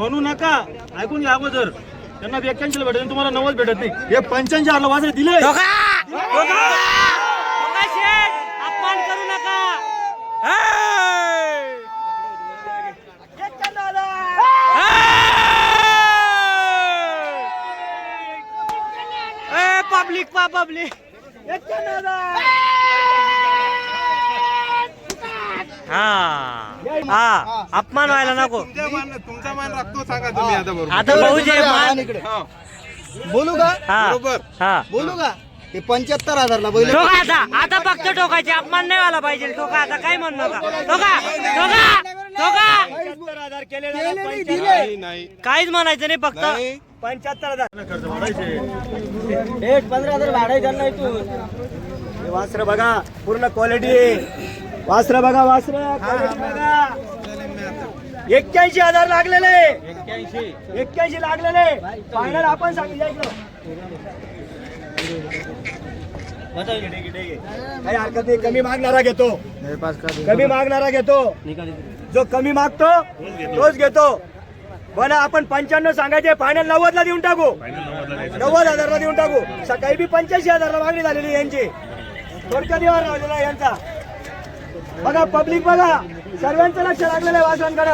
म्हणू नका. ऐकून घ्या अगोदर. त्यांना एक्क्याऐंशी भेटत तुम्हाला नव्वद भेटत नाही. हे पंच्याऐंशी हरला वाजले दिले. धोका! धोका! धोका! शेठ! अपमान करू नका! ए पब्लिक पा पब्लिक. हा. हा. अपमान व्हायला नको. मान तुमचा मान राखतो सांगा तुम्ही आता बरोबर. आता मान बोलू का? हा. बरोबर. हा. बोलू का? ते पंच्याहत्तर हजारला बैल ठोका आता. आता फक्त ठोकायचे. अपमान नाही व्हायला पाहिजे. ठोका आता. काय म्हणू नका ठोका. नाही नाही काहीच म्हणायचं नाही फक्त. नाही. पंच्याहत्तर हजार. एक पंधरा हजार वाढायचं नाही तू हे वास्त्र बघा. पूर्ण क्वालिटी वास्त्र बघा बघा. एक्क्याऐंशी हजार लागलेले. एक्क्याऐंशी लागलेले. फायनल आपण सांगितलं काही हरकत नाही कमी मागणारा घेतो. कमी मागणारा घेतो. जो कमी मागतो तोच घेतो. बना आपण पंच्याण्णव सांगायचे फायनल नव्वद ला देऊन टाकू. नव्वद हजारला देऊन टाकू. सकाळी बी पंच्याऐंशी हजारला मागणी झालेली यांची. थोडक्यात व्यवहार राहिलेला यांचा. बघा पब्लिक बघा. सर्वांचं लक्ष लागलेलं आहे वासवांकडे.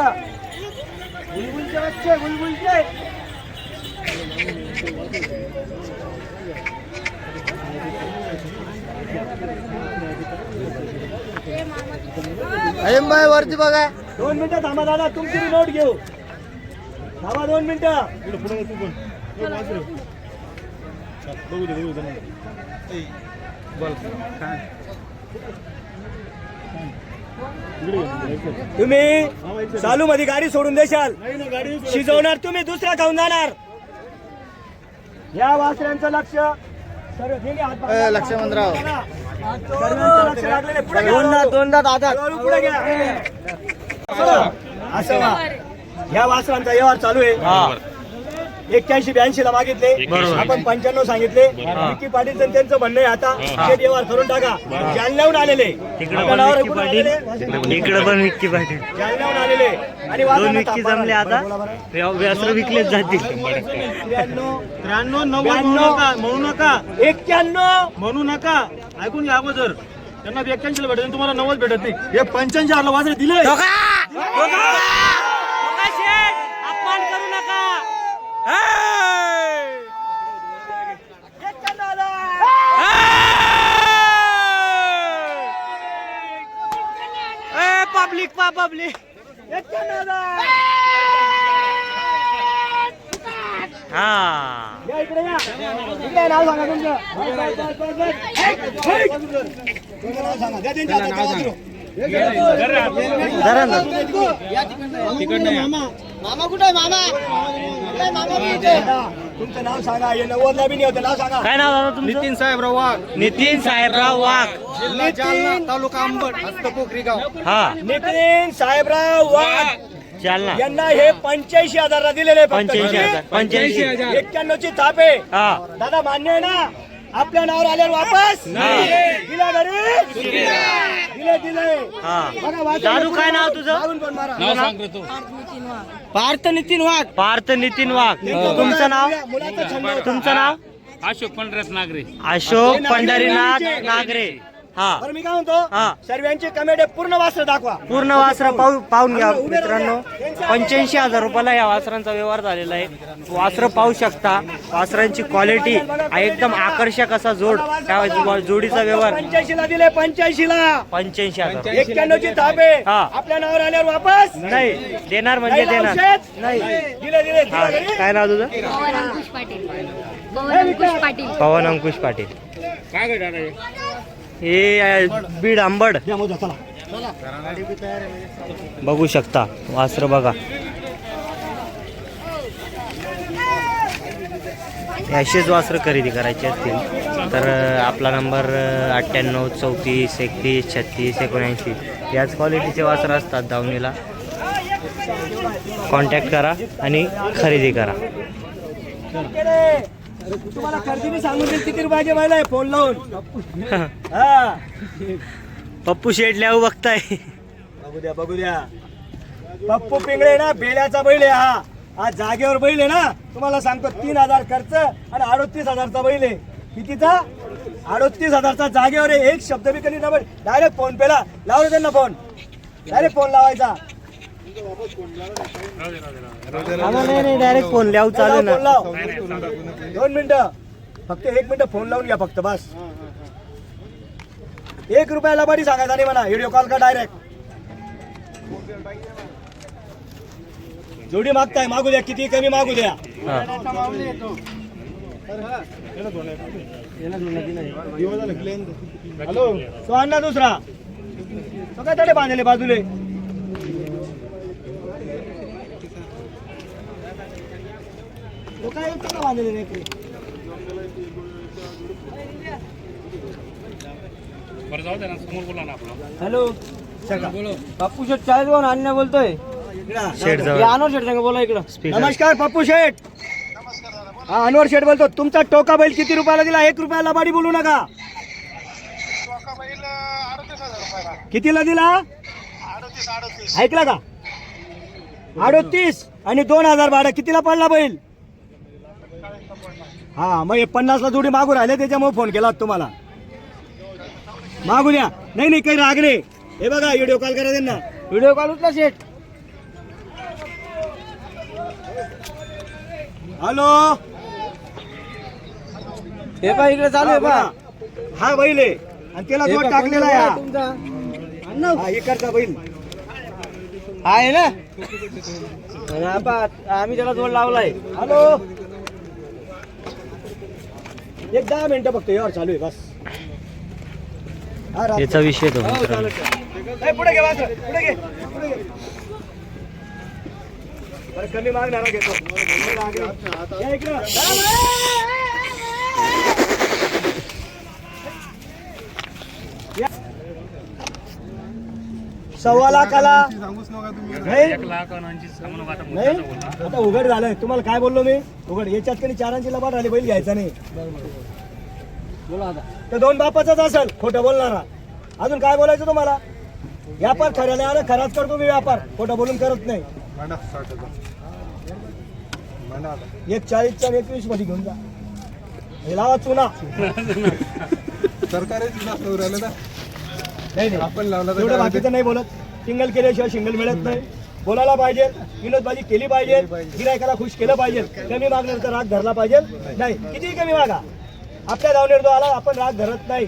वरती बघा. दोन मिनिटं थांबा दादा तुमची नोट घेऊ. थांबा दोन मिनिटं. तुम्ही चालू मध्ये गाडी सोडून देशाल शिजवणार तुम्ही दुसरा खाऊन जाणार या वासऱ्यांचं लक्ष सर्व गेले हात बाजूला. ए, लक्षमंतराव. सर्वांचं लक्ष लागलेलं आहे. पुढे घ्या. दोनदा दोनदा दादा पुढे घ्या असं वा या वासरांचा व्यवहार चालू आहे एक्क्याऐंशी ब्याऐंशी ला मागितले आपण पंच्याण्णव सांगितले. विकी पाटील त्यांचं म्हणणं आहे आता. ते व्यवहार करून टाका. जालन्याहून आलेले. विक्की? इकडे पण विक्की पाटील. जालन्याहून आलेले. आणि दोन विक्की जमले आता. व्यासर विकलेच जातील. त्र्याण्णव. त्र्याण्णव नव्वद. म्हणू नका म्हणू नका. एक्क्याण्णव. म्हणू नका. ऐकून घ्या अगोदर. त्यांना एक्क्याऐंशी भेटत तुम्हाला नव्वद भेटत नाही. हे पंच्याऐंशी हरला वाजले दिले धोका धोका धोका शेठ अपमान करू नका हे! हे! ए पब्लिक पा पब्लिक हा या इकडे या इकडे नाव सांगा तुमचं बस, बस, बस, बस, बस. हेक, हेक. तुमचं नाव सांगा द्या त्यांच्या हातात, द्या वाजरू. जरा ना मामा कुठे मामा? कुठे मामा कुठे तुमचं नाव सांगा. हे नव्वदला बी नाही होतं नाव सांगा. काय नाव दादा तुमचं? नितीन साहेबराव वाघ नितीन साहेबराव वाघ जिल्हा जालना तालुका अंबड हस्तपोखरी गाव. हा. नितीन साहेबराव वाघ जालना. यांना हे पंच्याऐंशी हजारला दिलेले. पंच्याऐंशी हजार. पंच्याऐंशी. एक्क्याण्णव ची थाप आहे. हा. दादा मान्य आहे ना? आपल्या नावावर आल्यावर वापस? दिला घरी हा. दादू काय नाव तुझं. पार्थ नितीन वाघ. पार्थ नितीन वाघ. तुमचं नाव. तुमचं नाव? अशोक पंढरस नागरे. अशोक पंढरीनाथ नागरे. हा. बरं मी काय म्हणतो? हा. सर्वांचे कमेडे पूर्ण वास्त्र दाखवा. पूर्ण वासरा पाहू पाहून घ्या मित्रांनो. पंच्याऐंशी हजार रुपयाला या वासरांचा व्यवहार झालेला आहे. वासरं पाहू शकता. वासरांची क्वालिटी एकदम आकर्षक असा जोड. त्या जोडीचा व्यवहार. पंच्याऐंशी ला दिले पंच्याऐंशी ला पंच्याऐंशी हजार. एक्क्याण्णव ची थाप हा. आपल्या नावावर आल्यावर वापस. नाही देणार म्हणजे देणार. औषध? नाही. दिले दिले हा. घरी. काय नाव तुझं? पवन अंकुश पाटील. पवन अंकुश पाटील. पवन अंकुश पाटील. काय हे? बीड आंबड. बघू शकता वासर बघा असेच वासरं खरेदी करायचे असतील तर आपला नंबर अठ्ठ्याण्णव चौतीस एकतीस छत्तीस एकोणऐंशी याच क्वालिटीचे वासरं असतात दावणीला कॉन्टॅक्ट करा आणि खरेदी करा. तुम्हाला खर्चीने सांगून देईल किती रुपयाचे बैल आहे फोन लावून? हा. पप्पू लिहाऊ बघताय. बघू द्या बघू द्या. पप्पू पिंगळे ना बेल्याचा बैल आहे हा. आज जागेवर बैल आहे ना. तुम्हाला सांगतो तीन हजार खर्च आणि अडोतीस हजारचा बैल आहे. कितीचा? अडोतीस हजारचा जागेवर आहे. एक शब्द बी कधी डबल डायरेक्ट फोन पेला. लावलं त्यांना फोन डायरेक्ट फोन लावायचा. नाही नाही डायरेक्ट फोन लावू चालू फोन ना दोन मिनिटं. फक्त एक मिनिटं फोन लावून घ्या फक्त बस. एक रुपयाला बडी सांगायचा नाही म्हणा. व्हिडिओ कॉल का डायरेक्ट जोडी मागताय मागू द्या. किती कमी मागू द्या. हा. हॅलो तो आण ना दुसरा. तो काय तडे बांधले बाजूले तो काय तो का बांधलेले नाही इकडे? बरं जाऊ दे ना समोर बोला ना आपलं. हॅलो बापू शेट चाळीस घेऊन अन्य बोलतोय. जवळ अनवर शेट सांगा बोला इकडं. नमस्कार पप्पू शेठ. हा अनवर शेठ बोलतो. तुमचा टोका बैल किती रुपयाला दिला? एक रुपयाला बाडी बोलू नका. कितीला दिला? ऐकला का? अडोतीस. आणि दोन हजार भाडं कितीला पडला बैल? हा मग हे पन्नासला जोडी मागू राहिले त्याच्यामुळे फोन केला तुम्हाला. मागू द्या नाही नाही काही राग रे. हे बघा व्हिडिओ कॉल करा त्यांना. व्हिडिओ कॉल उचला शेट हॅलो? हे पा इकडे चालू आहे पा हा बैल आहे. आणि त्याला जोड टाकलेला आहे हा. हा इकडचा बैल. आहे ना? आणि आपा आम्ही त्याला जोड लावलाय. हॅलो? एक दहा मिनिटं फक्त यावर चालू आहे बस. याचा विषय तो. हो, पुढे घे वासर, पुढे घे पुढे घे. कमी मागणारा घेतो. इकडं. सव्वा लाखाला. नाही. आता उघड झालंय. तुम्हाला काय बोललो मी? उघड. याच्यात कधी चारांची लबाड आली बैल घ्यायचा नाही. तर दोन बापाचाच असेल खोटं बोलणारा. अजून काय बोलायचं तुम्हाला? व्यापार खऱ्याला आला खराच करतो मी व्यापार. खोटं बोलून करत नाही. एक चाळीसच्या एकवीसमध्ये घेऊन जा. हे लावा चुना. ना नाही नाही. आपण लावला तर एवढं काय बाकीचं नाही बोलत. सिंगल केल्याशिवाय सिंगल मिळत नाही. बोलायला पाहिजे. विनोदबाजी केली पाहिजे. गिरायकाला खुश केलं पाहिजे. कमी मागणार तर राग धरला पाहिजे. नाही किती कमी मागा. आपल्या धावणीवर जो आला आपण राग धरत नाही.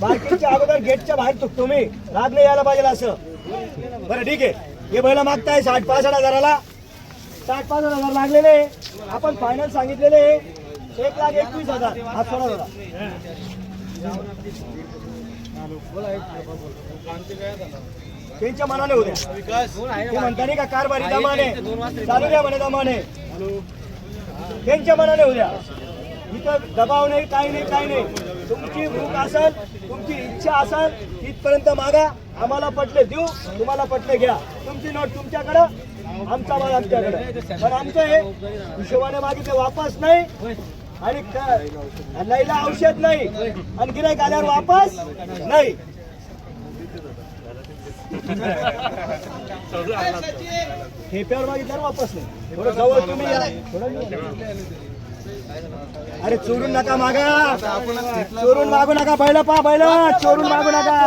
मार्केटच्या अगोदर गेटच्या बाहेर चुकतो मी राग नाही यायला पाहिजे असं. बरं ठीक आहे. हे बैल मागताय साठ पासष्ट हजाराला. साठ पासष्ट हजार लागलेले. आपण फायनल सांगितलेले. एक लाख एकवीस हजार. हा सोळा हजार. त्यांच्या मनाने उद्या ते म्हणता नाही का कारभारी दमाने. चालू द्या म्हणे दमाने. त्यांच्या मनाने उद्या इथं दबाव नाही काही नाही काही नाही. तुमची भूक असेल तुमची इच्छा असेल इथपर्यंत मागा. आम्हाला पटले देऊ. तुम्हाला पटले घ्या. तुमची नोट तुमच्याकडं आमचा माल आमच्याकडं. पण आमचं हे हिशोबाने मागितलं वापस नाही. आणि क- नाहीला औषध नाही. आणि गिरायक आल्यावर वापस नाही. ठेप्यावर मागितल्यावर वापस नाही. थोडं जवळ तुम्ही या. अरे चोरून नका मागा. चोरून मागू नका बैल पा बैल चोरून मागू नका.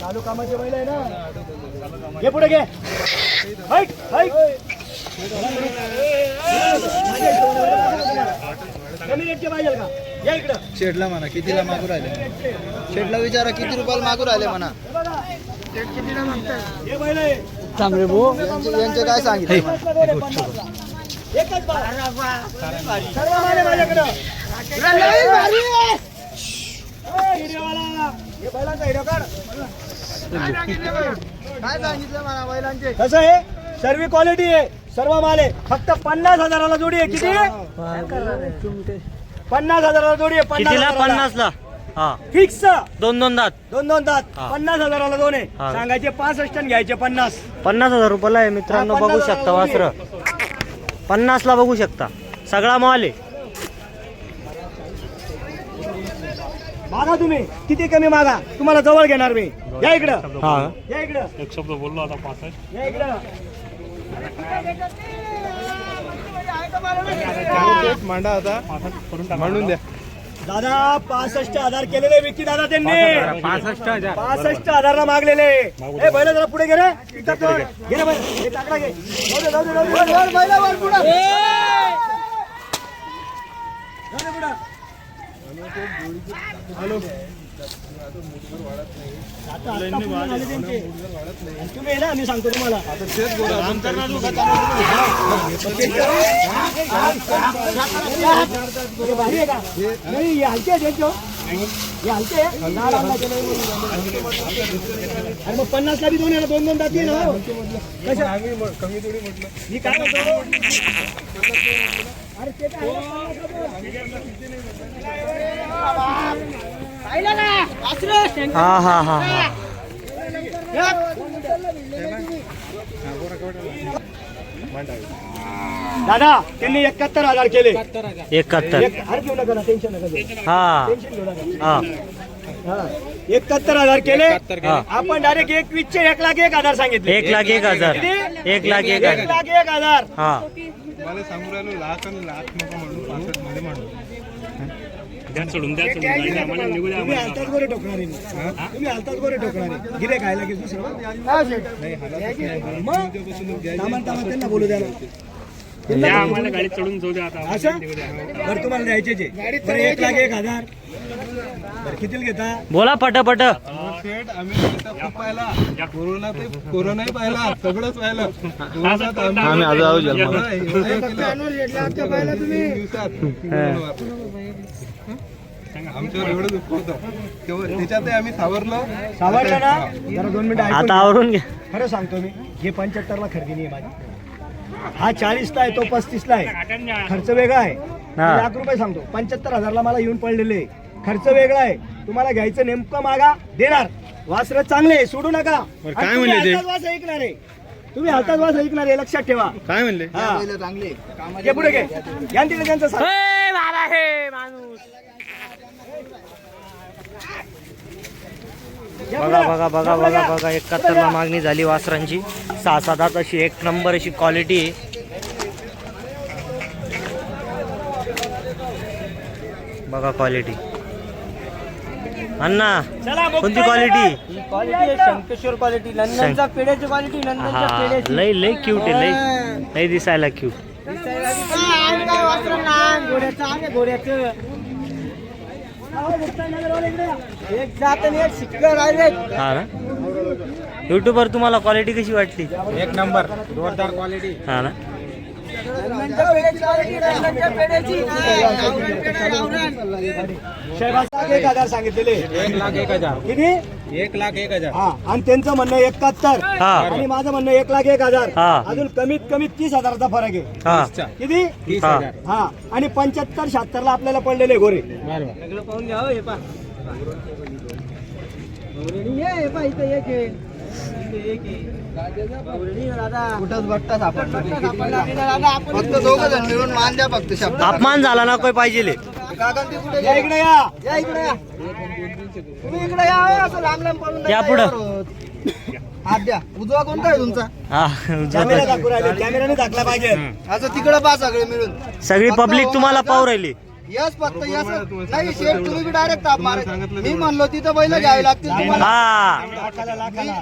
चालू कामाचे बैल आहे ना? घे पुढे घे. हैट, हैट. कमी रेटचे पाहिजे का? या इकडं. शेडला म्हणा कितीला मागू राहिले? शेडला विचारा किती रुपयाला मागू राहिले म्हणा? हे बघा. हे बैल आहे. चांगले भो यांचे यांचे काय सांगितलं एकच बार. सर्व माल आहे. माझ्याकडं ए, हिरवेवाला. हे बैलांचा हिरवा काढ. कसं आहे? सर्व क्वालिटी आहे. सर्व माल आहे. फक्त पन्नास हजाराला जोडी आहे. किती? पन्नास हजाराला जोडी आहे. कितीला? पन्नास ला हा. फिक्स दोन दोन दात दोन दोन दात. पन्नास हजाराला दोन आहे. सांगायचे पासष्ट घ्यायचे पन्नास. पन्नास हजार रुपयाला आहे मित्रांनो बघू पन्नास शकता वासर. पन्नास ला बघू शकता. सगळा माल आहे. मागा तुम्ही. किती कमी मागा? तुम्हाला जवळ घेणार मी. या इकडं. हा. या इकडं. एक शब्द बोललो आता पासष्ट या इकडं. मांडा आता. मांडून द्या. दादा पासष्ट हजार केलेले विकी दादा त्यांनी पासष्ट हजार. पासष्ट हजारला मागलेले. ए बैल जरा पुढे इथं तर. घे. रे बैल. हे काकडा घे. जाऊ दे, जाऊ दे, जाऊ दे. वर, वर, बैलं वर, पुढं. जाऊ दे पुढं. मी सांगतो तुम्हाला. नाही हे हलके अरे मग पन्नास ला बी दोन आहे दोन दोन दाती ना? कमी थोडी म्हटलं मी काय म्हणतो अरे ते हा हा हा हा. दादा त्यांनी एकाहत्तर हजार केले. एकाहत्तर. एक- अरे घेऊ नका ना टेन्शन नका घेऊ. हा. टेन्शन घेऊ नका. हा. हा. एकाहत्तर हजार केले. हा. आपण डायरेक्ट एकवीस चे एक लाख एक हजार सांगितले. एक लाख एक हजार. किती? एक लाख एक एक हजार. लाख एक हजार. हा. मला सांगू राहिलो लाख आणि लाख नको म्हणून पासष्टमध्ये म्हणून. द्या सोडून द्या गाडी आम्हाला निघू द्या तुम्ही आम्हाला हालतात गोरे ठोकणारे तुम्ही हालतात गोरे ठोकणारे गिरे खायला की. दुसरं मग? तामान तामान त्यांना बोलू द्या ना. द्या आम्हाला गाडी चढून जाऊ द्या आता असं? बरं तुम्हाला द्यायचे जे. बरं एक लाख एक हजार. बरं कितीला घेता? बोला पटपट. शेट आम्ही इथं खूप पाहिला. कोरोना ते कोरोनाही पाहिला सगळंच पाहिलं. कोरोनात आम्ही आम्ही एवढं केलं. तीन दिवसात. आमच्यावर एवढं दुःख होतं. तेव्हा त्याच्यातही आम्ही सावरलो. सावरलं ना? जरा दोन मिनिटं ऐकून आता घ्या. आवरून घ्या. खरं सांगतो मी हे पंच्याहत्तर ला खरेदी नाही आहे माझी. हा चाळीस ला आहे तो पस्तीस ला आहे. खर्च वेगळा आहे. मी हा. लाख रुपये सांगतो. पंच्याहत्तर हजारला मला येऊन पडलेले. खर्च वेगळा आहे. तुम्हाला घ्यायचं नेमकं मागा देणार. वासर चांगले आहे, सोडू नका. काय तुम्ही म्हणले ते? हातात वास ऐकणार आहे. तुम्ही हातात वास ऐकणार आहे लक्षात ठेवा. काय म्हणले? हा. चांगले घे पुढे घे. या तिकडे त्यांचं सांग. पुढे. बघा बघा बघा. बघा एकाहत्तर ला मागणी झाली वासरांची. सहा सात अशी एक नंबर अशी क्वालिटी आहे बघा क्वालिटी अण्णा कोणती क्वालिटी? क्वालिटी शंकेश्वर क्वालिटी नंदनचा पेड्याची क्वालिटी नंदनच्या लय लय क्यूट आहे लय लय दिसायला क्यूट एक जात आणि एक शिक्का राहिले. हा ना? युट्यूबवर तुम्हाला क्वालिटी कशी वाटली? एक नंबर जोरदार क्वालिटी हा ना? एक हजार सांगितलेले एक लाख एक हजार. किती एक लाख एक हजार हा आणि त्यांचं म्हणणं एकाहत्तर. हा. आणि माझं म्हणणं एक लाख एक हजार. हा. अजून कमीत कमी तीस हजाराचा फरक आहे. हा. किती? हा. हजार. हा. आणि पंच्याहत्तर शहात्तर ला आपल्याला पडलेले गोरे. कुठंच बघताच आपण फक्त दोघं जण मिळून मान द्या फक्त शब्द अपमान झाला ना काही पाहिजे या? इकडे या या इकडे या. तुम्ही इकडे या असं लांब लांब पडून नका या पुढं. होत. द्या. उजवा कोणता आहे तुमचा? हा कॅमेरा दाखला पाहिजे. असं तिकडं पा सगळे मिळून. सगळी पब्लिक तुम्हाला पाहू राहिली. यस फक्त यस. नाही शेठ तुम्ही बी डायरेक्ट ताप मारा. मी म्हणलो तिथं बैल घ्यावे लागतील तुम्हाला. हा.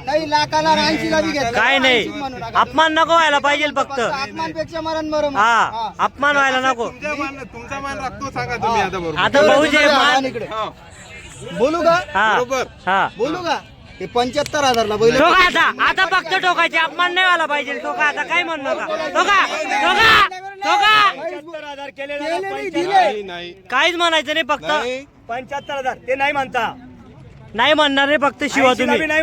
नाही लाखाला ऐंशी ला बी घेतलं. काय नाही. म्हणू नका. अपमान नको व्हायला पाहिजे फक्त मरण बरं हा अपमान व्हायला नको. तुमचा मान तुमचा मान राखतो सांगा तुम्ही आता बरोबर. आता भाऊजे मान इकडे. बोलू का? हा हा. बोलू का? हे पंच्याहत्तर हजारला बैल ठोका आता? आता फक्त ठोकायचे अपमान नाही व्हायला पाहिजे. ठोका आता? काय म्हणू नका ठोका ठोका पंच्याहत्तर हजार केले नाही नाही काहीच म्हणायचं नाही फक्त नाही. पंच्याहत्तर हजार ते नाही म्हणता. नाही म्हणणार रे फक्त शिवा ऐंशीला तुम्ही बी नाही